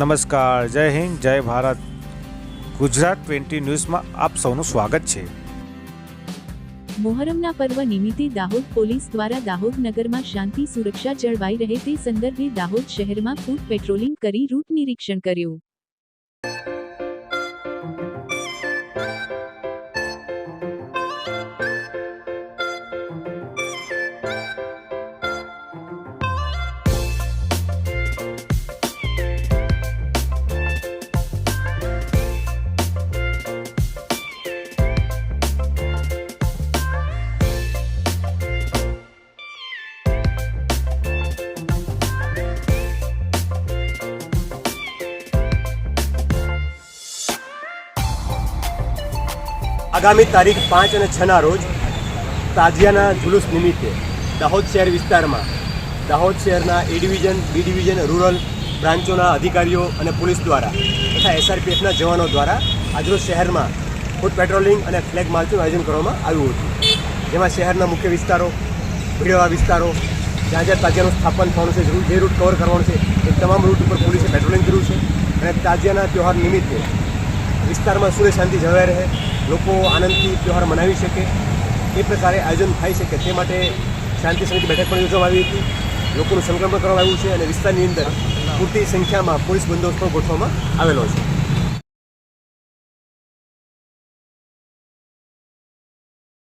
નમસ્કાર, જય હિન્દ, જય ભારત. ગુજરાત ટ્વેન્ટી ન્યૂઝમાં આપ સૌનું સ્વાગત છે. મોહરમના પર્વ નિમિત્તે દાહોદ પોલીસ દ્વારા દાહોદ નગરમાં શાંતિ સુરક્ષા જળવાઈ રહે તે સંદર્ભે દાહોદ શહેરમાં ફૂટ પેટ્રોલિંગ કરી રૂટ નિરીક્ષણ કર્યું. આગામી તારીખ પાંચ અને છના રોજ તાજિયાના જુલુસ નિમિત્તે દાહોદ શહેર વિસ્તારમાં, દાહોદ શહેરના A division, B division, rural બ્રાન્ચોના અધિકારીઓ અને પોલીસ દ્વારા તથા એસઆરપીએફના જવાનો દ્વારા આજરોજ શહેરમાં ફૂટ પેટ્રોલિંગ અને ફ્લેગ માર્ચનું આયોજન કરવામાં આવ્યું હતું. જેમાં શહેરના મુખ્ય વિસ્તારો ભીડવા વિસ્તારો, જ્યાં જ્યાં તાજિયાનું સ્થાપન થવાનું છે, જે રૂટ કવર કરવાનું છે, એ તમામ રૂટ ઉપર પોલીસે પેટ્રોલિંગ કર્યું છે અને તાજિયાના તહેવાર નિમિત્તે વિસ્તારમાં સુરે શાંતિ જળવાઈ રહે, લોકો આનંદથી તહેવાર મનાવી શકે, એ પ્રકારે આયોજન થઈ શકે તે માટે શાંતિ સમિતિ બેઠક પણ યોજવામાં આવી હતી. લોકોનું સંક્રમણ કરવામાં આવ્યું છે અને વિસ્તારની અંદર પૂરતી સંખ્યામાં પોલીસ બંદોબસ્ત પણ ગોઠવવામાં આવેલો છે.